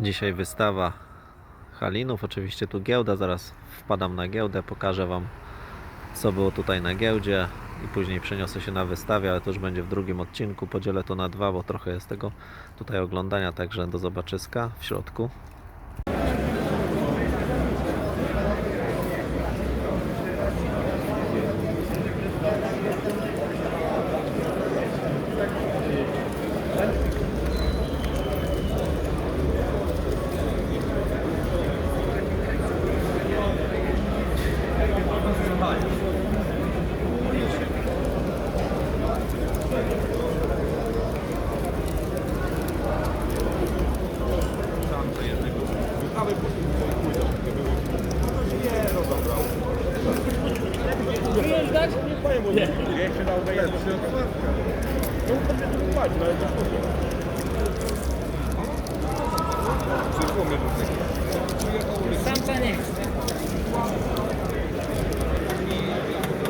Dzisiaj wystawa Halinów, oczywiście tu giełda, zaraz wpadam na giełdę, pokażę Wam co było tutaj na giełdzie i później przeniosę się na wystawę, ale to już będzie w drugim odcinku, podzielę to na dwa, bo trochę jest tego tutaj oglądania, także do zobaczyska w środku.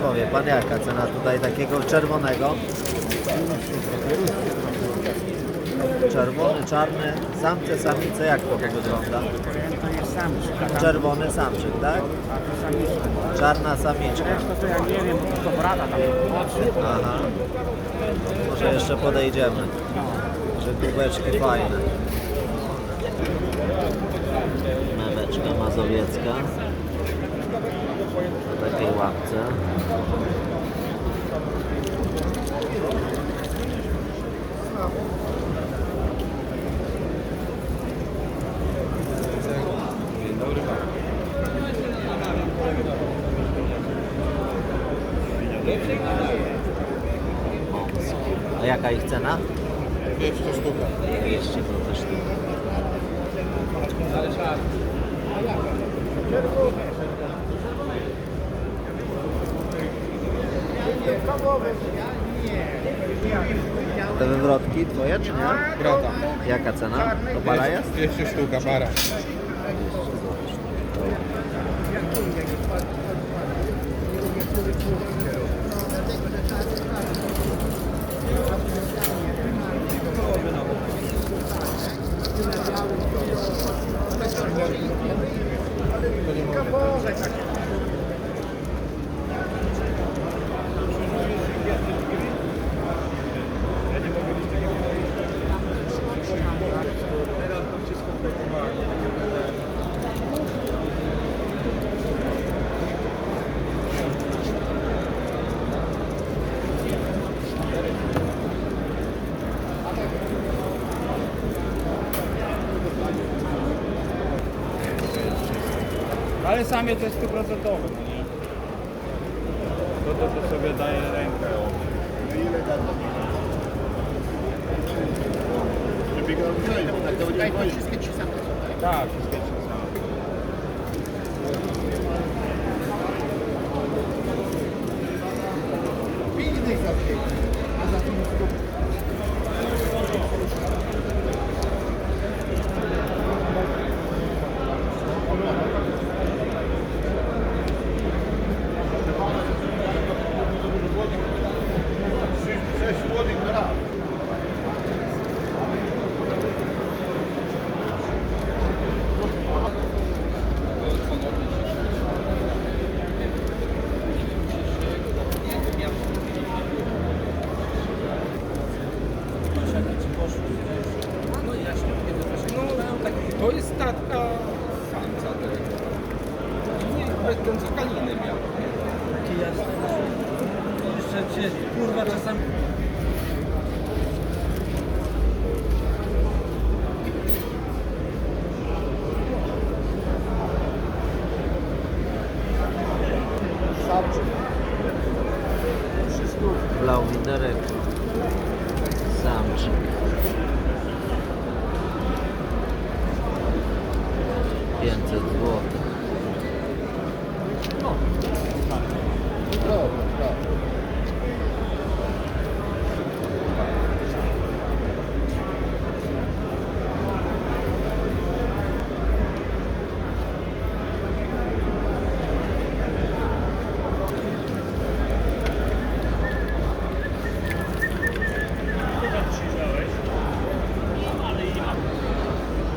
Powie Pan jaka cena tutaj takiego czerwonego? Czerwony, czarny, samce, samice, jak to wygląda? To jest samczyk, Czerwony samczyk, tak? Czarna samiczka. Reszta to ja nie wiem, bo to tam. Aha. Może jeszcze podejdziemy. Że kubeczki fajne. Meweczka mazowiecka. Na takiej łapce. A jaka ich cena? 200 sztuka. 200 zł sztuk. Te wywrotki twoje czy nie? Brata. Jaka cena? To para jest? 200 sztuka, para. Ale samiec jest 100%, no nie? To, to, to sobie daje rękę. Tak, wszystkie trzy same. To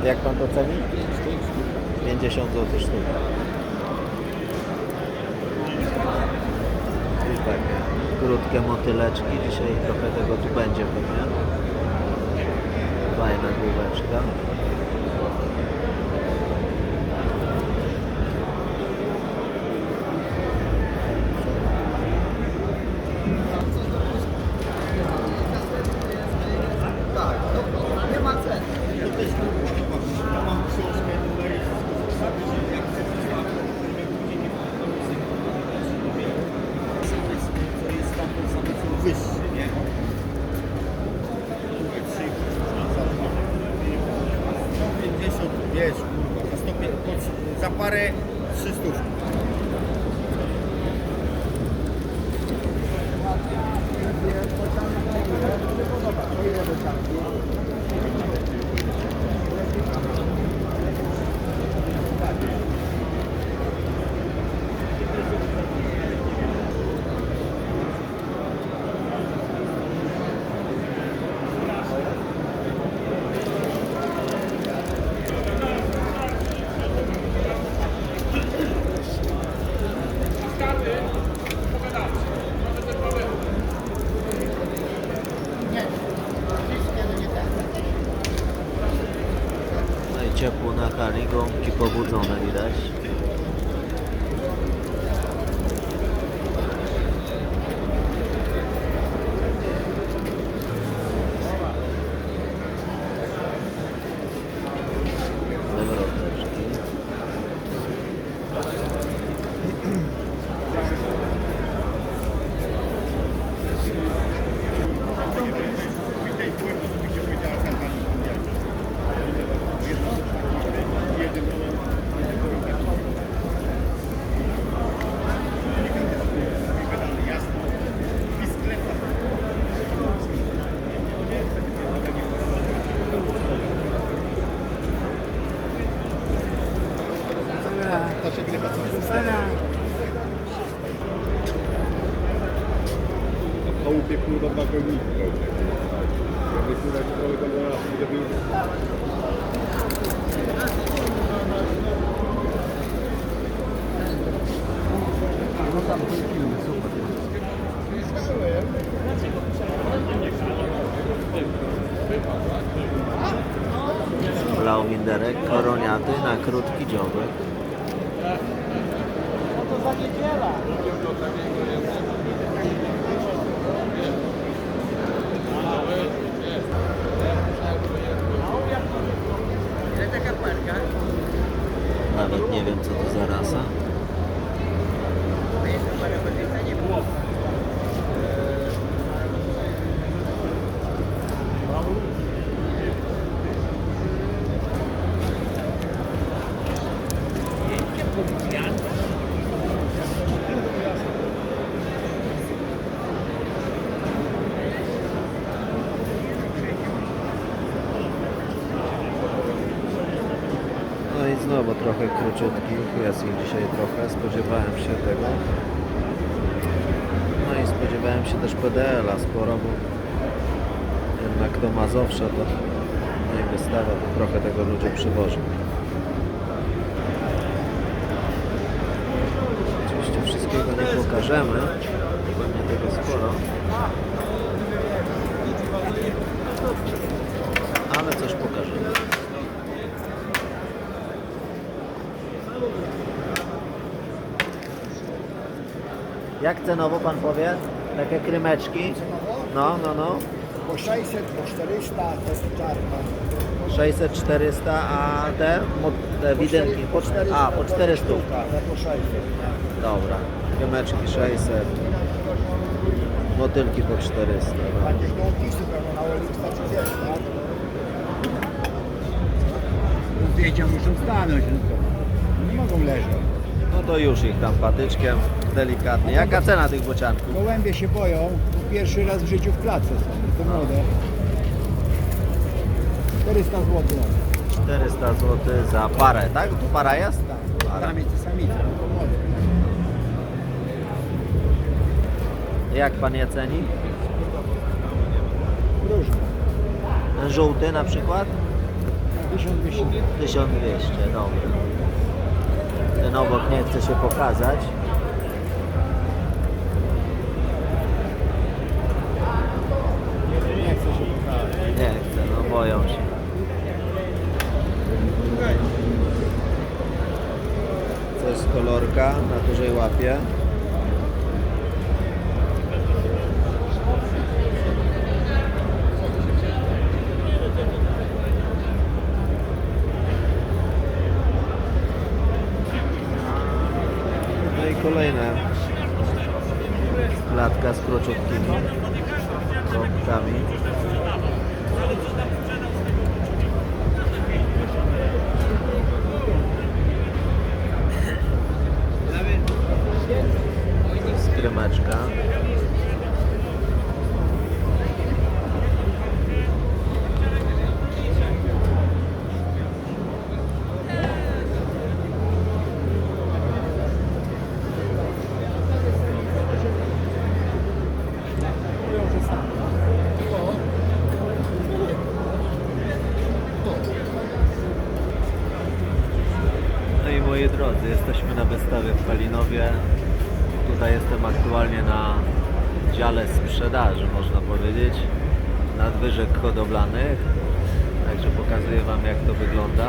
Jak pan to ceni? 50 zł sztuka. I tak, krótkie motyleczki. Dzisiaj trochę tego tu będzie pewnie. Fajna główeczka. Ciepło na hali, gąbki pobudzone widać. Blauwinderek, koroniaty na krótki dziobek. Nawet nie wiem co to za rasa. Znowu trochę króciutkich, jest ich dzisiaj trochę, spodziewałem się tego. No i spodziewałem się też PDL-a sporo, bo jednak do Mazowsza to nie wystawia, to trochę tego ludzie przywożą. Oczywiście wszystkiego nie pokażemy, pewnie tego sporo. Ale coś pokażemy. Jak cenowo pan powie? Takie krymeczki? No, no, no. Po 600, po 400 to jest czarna. 600, 400, a te, mo- te widynki? Po 400. A, po 400. Ja po 600. Dobra. Krymeczki 600. Motylki po 400. No. Takie gołąpisy pewno na Olimpa czy gdzieś, tak? Zdjęcia muszą stanąć, no to nie mogą leżeć. no to już ich tam patyczkiem, delikatnie. Jaka cena tych bocianków? Gołębie się boją, bo pierwszy raz w życiu w klatce są, to młode. 400 zł. 400 zł za parę, tak? Tu para jest? Tak, samica, to młode. Jak pan je ceni? Różne. Ten żółty na przykład? 1200. 1200, dobra. Ten obok nie chce się pokazać. Nie chcę się pokazać. Nie chce, no boją się. Coś kolorka na dużej łapie. No i kolejne klatka z króciutkimi kropkami. Skrymeczka. No moi drodzy, jesteśmy na wystawie w Kalinowie. Tutaj jestem aktualnie na dziale sprzedaży, można powiedzieć, nadwyżek hodowlanych. Także pokazuję Wam jak to wygląda.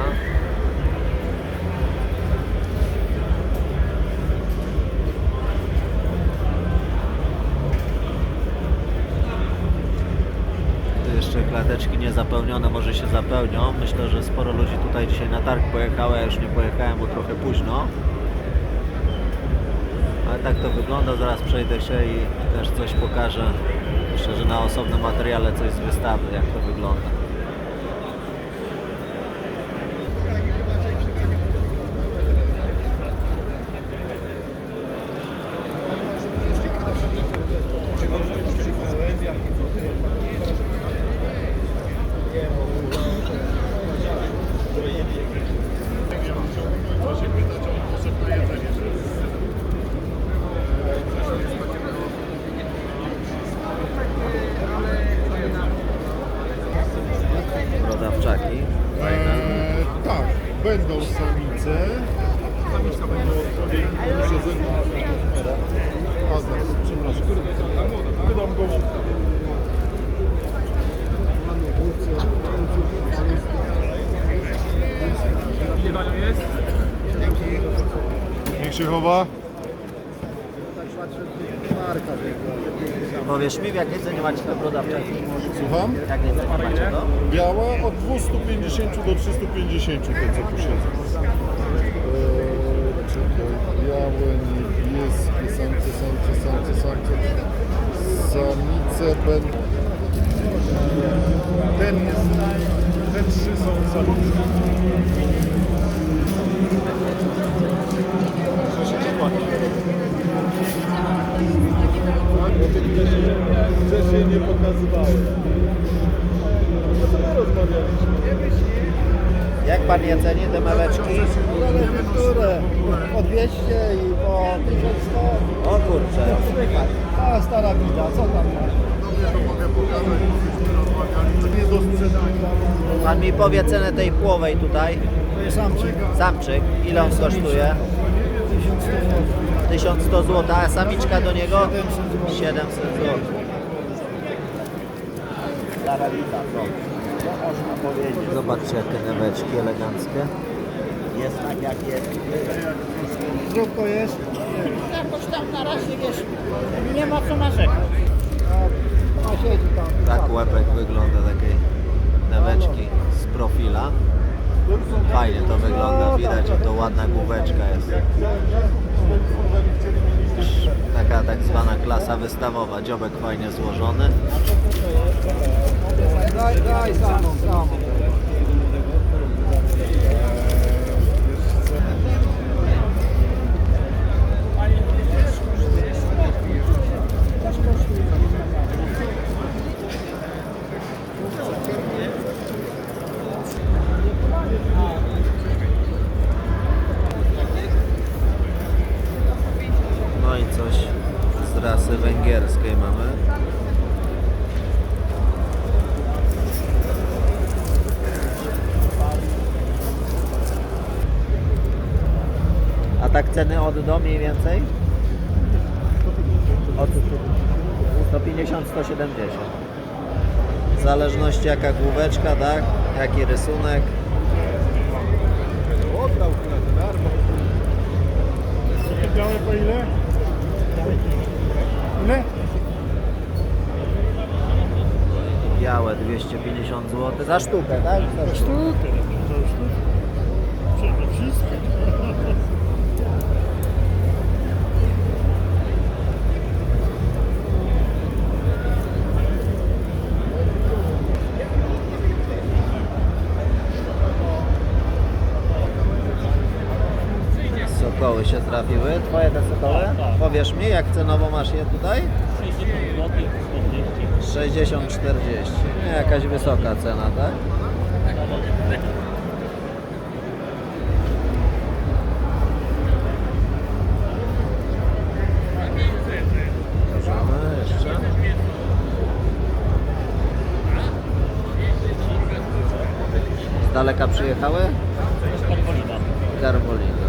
Jeszcze klateczki niezapełnione, może się zapełnią. Myślę, że sporo ludzi tutaj dzisiaj na targ pojechało, ja już nie pojechałem, bo trochę późno. Tak to wygląda, zaraz przejdę się i też coś pokażę. Myślę, że na osobnym materiale coś z wystawy, jak to wygląda. Brodawczaki. Fajne. Eee, tak, będą samice. Samiczka będzie odpowiednio siedzenia. A zaraz, przepraszam. Wydam go. Niech się chowa. Powiesz mi, w jakiej cenie macie te brodawczaki? Słucham? W jakiej cenie macie to? Biała od 250 do 350 te co tu siedzą. Eee, czekaj, białe, niebieskie, samce, samce, samce, samce. Samice będą... Ten. Te trzy są samice. Wcześniej nie pokazywałem. No to my rozmawialiśmy. Jak pan je ceni te? Zależy które. Po 200 i po 1100. O kurczę. A stara bida, co tam masz? Pan mi powie cenę tej płowej tutaj. Samczyk. Samczyk. Ile on kosztuje? 1100 zł. 1100 zł, a samiczka do niego? 700 zł. 700 zł. Zaradita, co? Co można powiedzieć? Zobaczcie jakie neweczki eleganckie. Jest tak jak jest. Zdrówko jest? Jakoś tam na razie wiesz, nie ma co narzekać. Tak łepek wygląda takiej neweczki z profila. Fajnie to wygląda, widać, że to ładna główeczka jest. Taka tak zwana klasa wystawowa, dziobek fajnie złożony. Daj, daj samą, samą. Mamy. A tak ceny od do mniej więcej? Od 150-170. W zależności jaka główeczka, tak? Jaki rysunek. Białe po ile? Białe 250 zł za sztukę, tak? Za sztukę. Sztukę, to już Przede wszystkim. Sokoły się trafiły. Twoje te sokoły? Powiesz mi, jak cenowo masz je tutaj? 60-40. Nie, jakaś wysoka cena, tak? Z daleka przyjechały? Garbolina.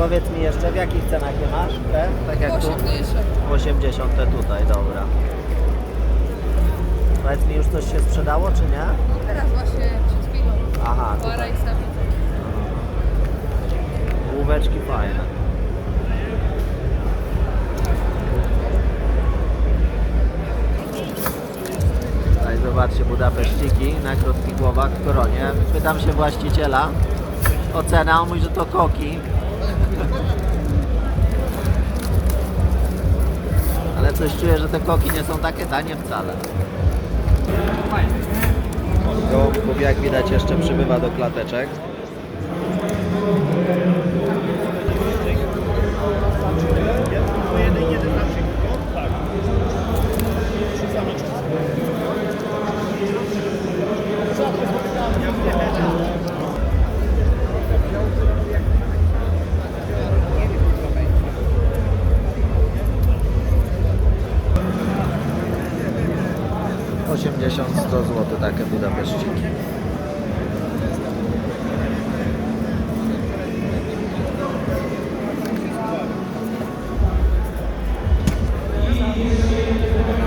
Powiedz mi jeszcze, w jakich cenach je masz? Te? Tak jak tu? 80 te tutaj, dobra. Powiedz mi, już coś się sprzedało, czy nie? Teraz właśnie przed chwilą. Aha, Para i samica. Główeczki fajne. Tutaj zobaczcie Budapeściki na krótkich głowach w koronie. Pytam się właściciela o cenę, on mówi, że to koki. Ale coś czuję, że te koki nie są takie tanie wcale. Gołąbków jak widać jeszcze przybywa do klateczek. Osiemdziesiąt, 100 zł takie Budapeszciki.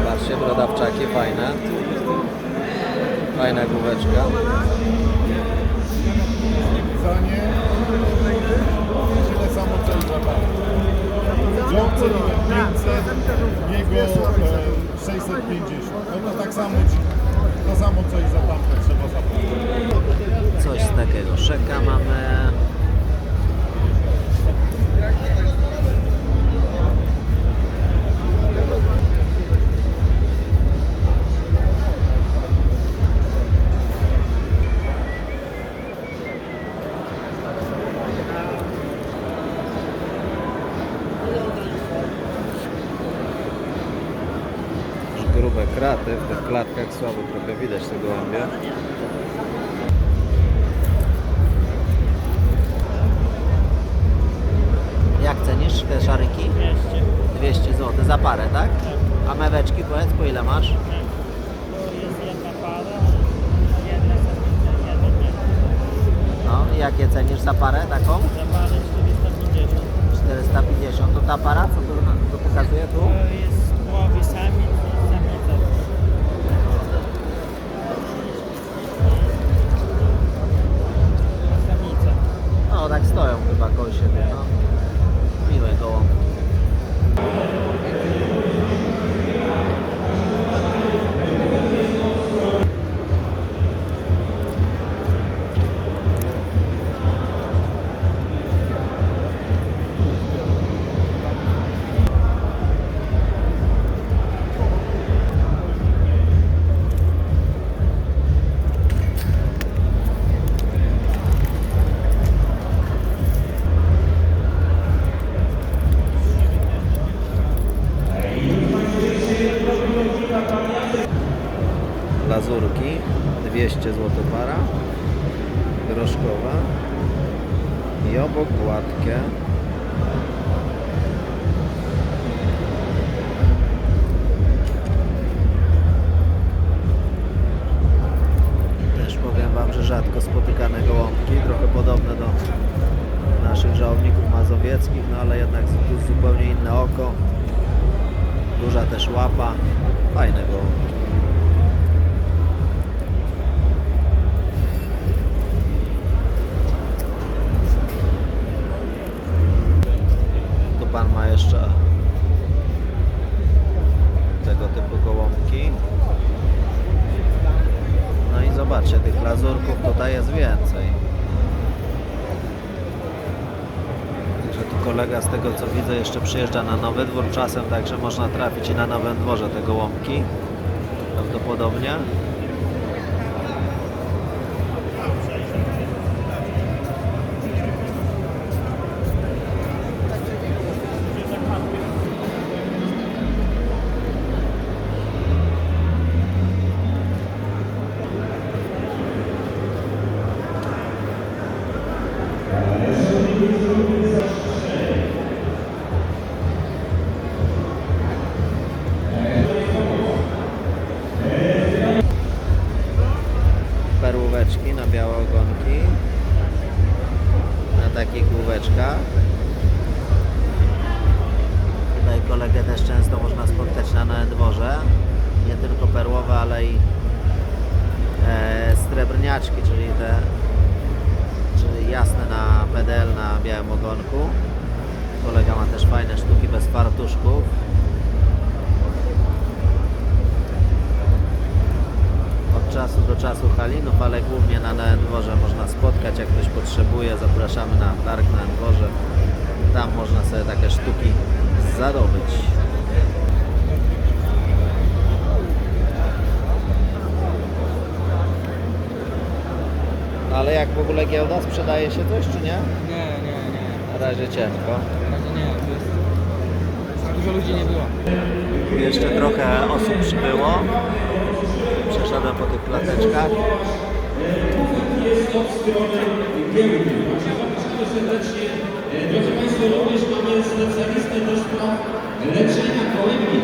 Patrzcie, brodawczaki fajne. Fajna główeczka. Tyle samo co i Wziął cenę 500, jego e, 650. No to tak samo to samo co i za tamte trzeba zapłacić. Coś takiego. Szeka mamy. Klatkach słabo trochę widać te gołębie. Jak cenisz te szaryki? 200. 200 zł za parę, tak? A meweczki powiedz, po ile masz? Jest jedna para, jedna jedna No, i jakie cenisz za parę taką? Za parę 450. 450. To ta para, co tu to pokazuje tu? To jest 15 zł groszkowa i obok gładkie. Też powiem Wam, że rzadko spotykane gołąbki trochę podobne do naszych żałowników mazowieckich no ale jednak zupełnie inne oko. Duża też łapa. Kolega z tego co widzę jeszcze przyjeżdża na Nowy Dwór czasem, także można trafić i na Nowym Dworze te gołąbki. Prawdopodobnie. Do czasu halinów, ale głównie na Nowym Dworze można spotkać, jak ktoś potrzebuje, zapraszamy na targ na Nowym Dworze. Tam można sobie takie sztuki zarobić. No ale jak w ogóle giełda? Sprzedaje się coś czy nie? Nie, nie, nie. Na razie ciężko. Na razie nie. To jest... Za dużo ludzi nie było. Jeszcze trochę osób przybyło. Przeszedłem po tych plateczkach. Drodzy Państwo, również mamy specjalistę do spraw leczenia gołębi.